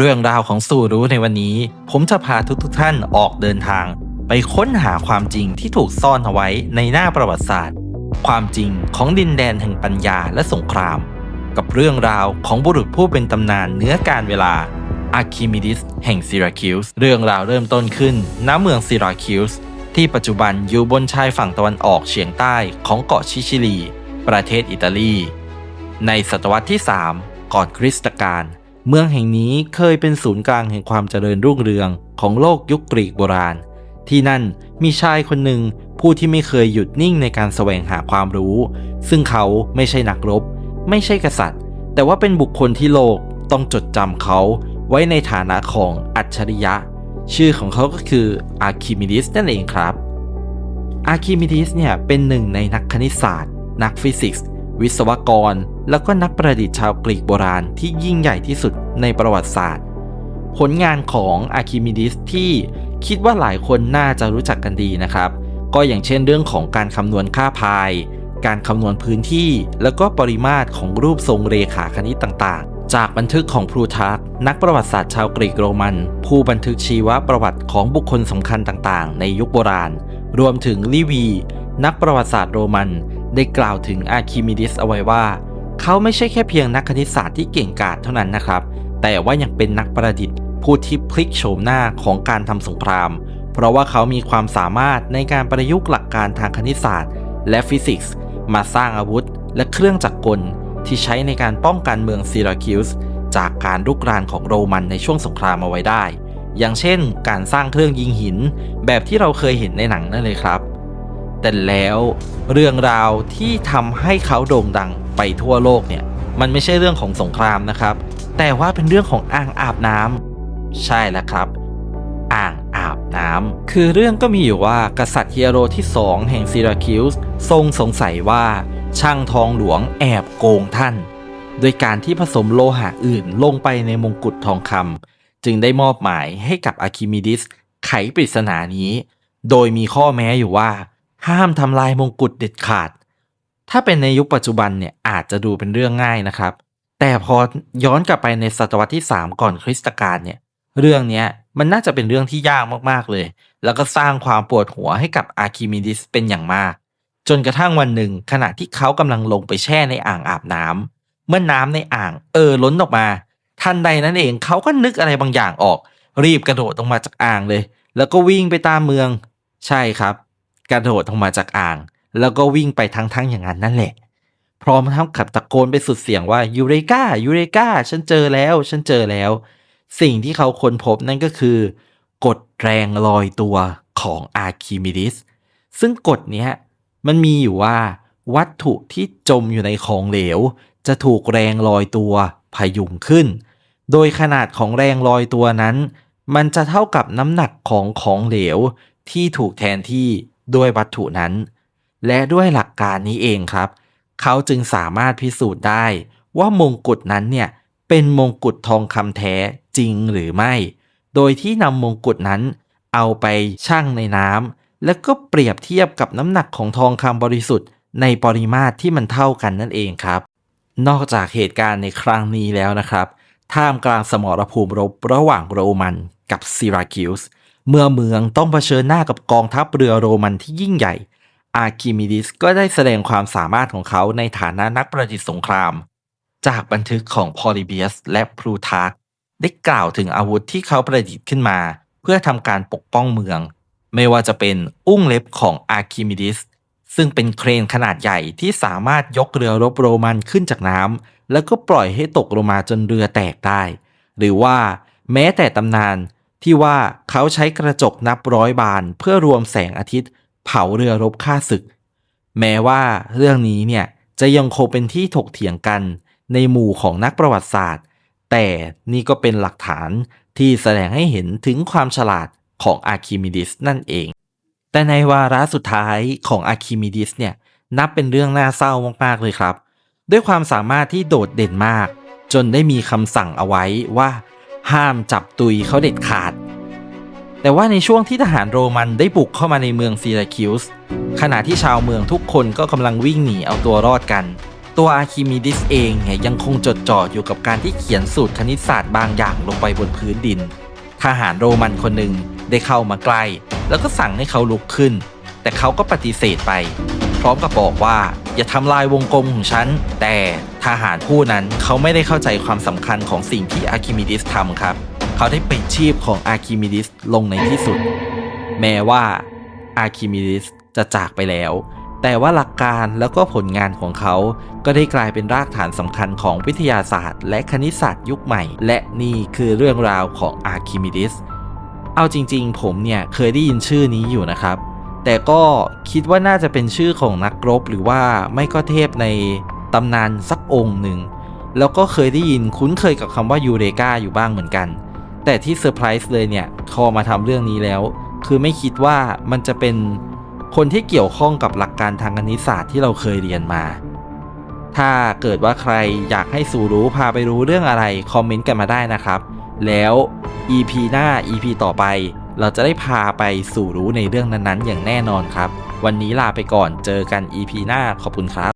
เรื่องราวของสู่รู้ในวันนี้ ผมจะพาทุกๆทท่านออกเดินทาง ไปค้นหาความจริงที่ถูกซ่อนเอาไว้ในหน้าประวัติศาสตร์ ความจริงของดินแดนแห่งปัญญาและสงคราม กับเรื่องราวของบุรุษผู้เป็นตำนานเนื้อการเวลาอาร์คิมิดิสแห่งซิราคิวส์เรื่องราวเริ่มต้นขึ้นณเมืองซิราคิวส์ที่ปัจจุบันอยู่บนชายฝั่งตะวันออกเฉียงใต้ของเกาะชิชิลี ประเทศอิตาลี ในศตวรรษที่ 3 ก่อนคริสตกาล เมืองแห่งนี้เคยเป็นศูนย์กลางแห่งความเจริญรุ่งเรืองของโลกยุคกรีกโบราณ ที่นั่นมีชายคนหนึ่งผู้ที่ไม่เคยหยุดนิ่งในการแสวงหาความรู้ ซึ่งเขาไม่ใช่นักรบ ไม่ใช่กษัตริย์ แต่ว่าเป็นบุคคลที่โลกต้องจดจำเขาไว้ในฐานะของอัจฉริยะ ชื่อของเขาก็คืออาร์คิมิดิสนั่นเองครับอาร์คิมิดิสเนี่ยเป็นหนึ่งในนักคณิตศาสตร์ นักฟิสิกส์ วิศวกร แล้วก็นักประดิษฐ์ชาวกรีกโบราณที่ยิ่งใหญ่ที่สุดในประวัติศาสตร์ ผลงานของอาร์คิมิดิสที่คิดว่าหลายคนน่าจะรู้จักกันดีนะครับ ก็อย่างเช่นเรื่องของการคำนวณค่าพาย การคำนวณพื้นที่ แล้วก็ปริมาตรของรูปทรงเรขาคณิตต่างๆ จากบันทึกของพลูทักนักประวัติศาสตร์ชาวกรีกโรมัน ผู้บันทึกชีวประวัติของบุคคลสำคัญต่างๆ ในยุคโบราณ รวมถึงลิวี นักประวัติศาสตร์โรมัน ได้กล่าวถึงอาร์คิมิดิสเอาไว้ว่า เขาไม่ใช่แค่เพียงนักคณิตศาสตร์ที่เก่งกาจเท่านั้นนะครับ แต่ว่ายังเป็นนักประดิษฐ์ผู้ที่พลิกโฉมหน้าของการทำสงคราม เพราะว่าเขามีความสามารถในการประยุกต์หลักการทางคณิตศาสตร์ และฟิสิกส์ มาสร้างอาวุธ และเครื่องจักรกล ที่ใช้ในการป้องกันเมืองซิราคิวส์จากการรุกรานของโรมันในช่วงสงครามเอาไว้ได้ อย่างเช่น การสร้างเครื่องยิงหิน แบบที่เราเคยเห็นในหนังนั่นเลยครับ แต่แล้วเรื่องราวที่ทำให้เขาโด่งดังไปทั่วโลกเนี่ยมันไม่ใช่เรื่องของสงครามนะครับ แต่ว่าเป็นเรื่องของอ่างอาบน้ำใช่แล้วครับ อ่างอาบน้ำคือเรื่องก็มีอยู่ว่ากษัตริย์เฮียโรที่สองแห่งซิราคิวส์ทรงสงสัยว่าช่างทองหลวงแอบโกงท่าน โดยการที่ผสมโลหะอื่นลงไปในมงกุฎทองคำจึงได้มอบหมายให้กับอาร์คิมิดิสไขปริศนานี้ โดยมีข้อแม้อยู่ว่า ห้ามทำลายมงกุฎเด็ดขาด ถ้าเป็นในยุคปัจจุบันเนี่ยอาจจะดูเป็นเรื่องง่ายนะครับ แต่พอย้อนกลับไปในศตวรรษที่ 3 ก่อนคริสตกาลเนี่ยเรื่องนี้มันน่าจะเป็นเรื่องที่ยากมากๆเลย แล้วก็สร้างความปวดหัวให้กับอาร์คิมิดิสเป็นอย่างมาก จนกระทั่งวันหนึ่งขณะที่เขากำลังลงไปแช่ในอ่างอาบน้ำเมื่อน้ำในอ่างเออล้นออกมา ทันใดนั้นเองเขาก็นึกอะไรบางอย่างออก รีบกระโดดลงมาจากอ่างเลย แล้วก็วิ่งไปตามเมือง ใช่ครับ กระโดดลงมาจากอ่าง แล้วก็วิ่งไปทั้งๆอย่างนั้นนั่นแหละ พร้อมทั้งขับตะโกนไปสุดเสียงว่ายูเรกายูเรกาฉันเจอแล้ว ฉันเจอแล้ว สิ่งที่เขาค้นพบนั่นก็คือกฎแรงลอยตัวของอาร์คิมิดิสซึ่งกฎนี้มันมีอยู่ว่า วัตถุที่จมอยู่ในของเหลว จะถูกแรงลอยตัวพยุงขึ้น โดยขนาดของแรงลอยตัวนั้น มันจะเท่ากับน้ำหนักของของเหลวที่ถูกแทนที่ ด้วยวัตถุนั้น และด้วยหลักการนี้เองครับ เขาจึงสามารถพิสูจน์ได้ว่ามงกุฎนั้นเนี่ยเป็นมงกุฎทองคำแท้จริงหรือไม่ โดยที่นำมงกุฎนั้น เอาไปชั่งในน้ำแล้วก็เปรียบเทียบกับน้ำหนักของทองคำบริสุทธิ์ในปริมาตรที่มันเท่ากันนั่นเองครับ นอกจากเหตุการณ์ในครั้งนี้แล้วนะครับ ท่ามกลางสมรภูมิรบระหว่างโรมันกับซิราคิวส์ เมื่อเมืองต้องเผชิญหน้ากับกองทัพเรือโรมันที่ยิ่งใหญ่ อาร์คิมิดิสก็ได้แสดงความสามารถของเขาในฐานะนักประดิษฐ์สงคราม จากบันทึกของพอลิเบียสและพลูทาร์กได้กล่าวถึงอาวุธที่เขาประดิษฐ์ขึ้นมา เพื่อทำการปกป้องเมือง ไม่ว่าจะเป็นอุ้งเล็บของอาร์คิมิดิสซึ่งเป็นเครนขนาดใหญ่ที่สามารถยกเรือรบโรมันขึ้นจากน้ำแล้วก็ปล่อยให้ตกลงมาจนเรือแตกได้ หรือว่าแม้แต่ตำนาน ที่ว่าเขาใช้กระจกนับร้อยบานเพื่อรวมแสงอาทิตย์ เผาเรือรบฆ่าศึก แม้ว่าเรื่องนี้เนี่ยจะยังคงเป็นที่ถกเถียงกันในหมู่ของนักประวัติศาสตร์ แต่นี่ก็เป็นหลักฐานที่แสดงให้เห็นถึงความฉลาดของอาร์คิมิดิสนั่นเอง แต่ในวาระสุดท้ายของอาร์คิมิดิสเนี่ยนับเป็นเรื่องน่าเศร้ามากๆเลยครับ ด้วยความสามารถที่โดดเด่นมาก จนได้มีคำสั่งเอาไว้ว่า ห้ามจับตุยเขาเด็ดขาด แต่ว่าในช่วงที่ทหารโรมันได้บุกเข้ามาในเมืองซีราคิวส์ขณะที่ชาวเมืองทุกคนก็กำลังวิ่งหนีเอาตัวรอดกัน ตัวอาร์คิมิดิสเองเนี่ยยังคงจดจ่ออยู่กับการที่เขียนสูตรคณิตศาสตร์บางอย่างลงไปบนพื้นดิน ทหารโรมันคนหนึ่งได้เข้ามาใกล้ แล้วก็สั่งให้เขาลุกขึ้น แต่เขาก็ปฏิเสธไป พร้อมกับบอกว่าอย่าทำลายวงกลมของฉัน แต่ ทหารผู้นั้นเขาไม่ได้เข้าใจความสำคัญของสิ่งที่อาร์คิมิดิสทำครับ เขาได้ปิดชีพของอาร์คิมิดิสลงในที่สุด แม้ว่าอาร์คิมิดิสจะจากไปแล้ว แต่ว่าหลักการแล้วก็ผลงานของเขา ก็ได้กลายเป็นรากฐานสำคัญของวิทยาศาสตร์ และคณิตศาสตร์ยุคใหม่ และนี่คือเรื่องราวของอาร์คิมิดิสเอาจริงๆ ผมเนี่ยเคยได้ยินชื่อนี้อยู่นะครับ แต่ก็คิดว่าน่าจะเป็นชื่อของนักรบหรือว่าไม่ก็เทพใน ตำนานสักองค์หนึ่ง แล้วก็เคยได้ยินคุ้นเคยกับคำว่ายูเรกาอยู่บ้างเหมือนกัน แต่ที่เซอร์ไพรส์เลยเนี่ยพอมาทำเรื่องนี้แล้ว คือไม่คิดว่ามันจะเป็นคนที่เกี่ยวข้องกับหลักการทางคณิตศาสตร์ที่เราเคยเรียนมา ถ้าเกิดว่าใครอยากให้สู่รู้พาไปรู้เรื่องอะไร คอมเมนต์กันมาได้นะครับ แล้ว EP หน้า EP ต่อไป เราจะได้พาไปสู่รู้ในเรื่องนั้นๆ อย่างแน่นอนครับ วันนี้ลาไปก่อนเจอกัน EP หน้าขอบคุณครับ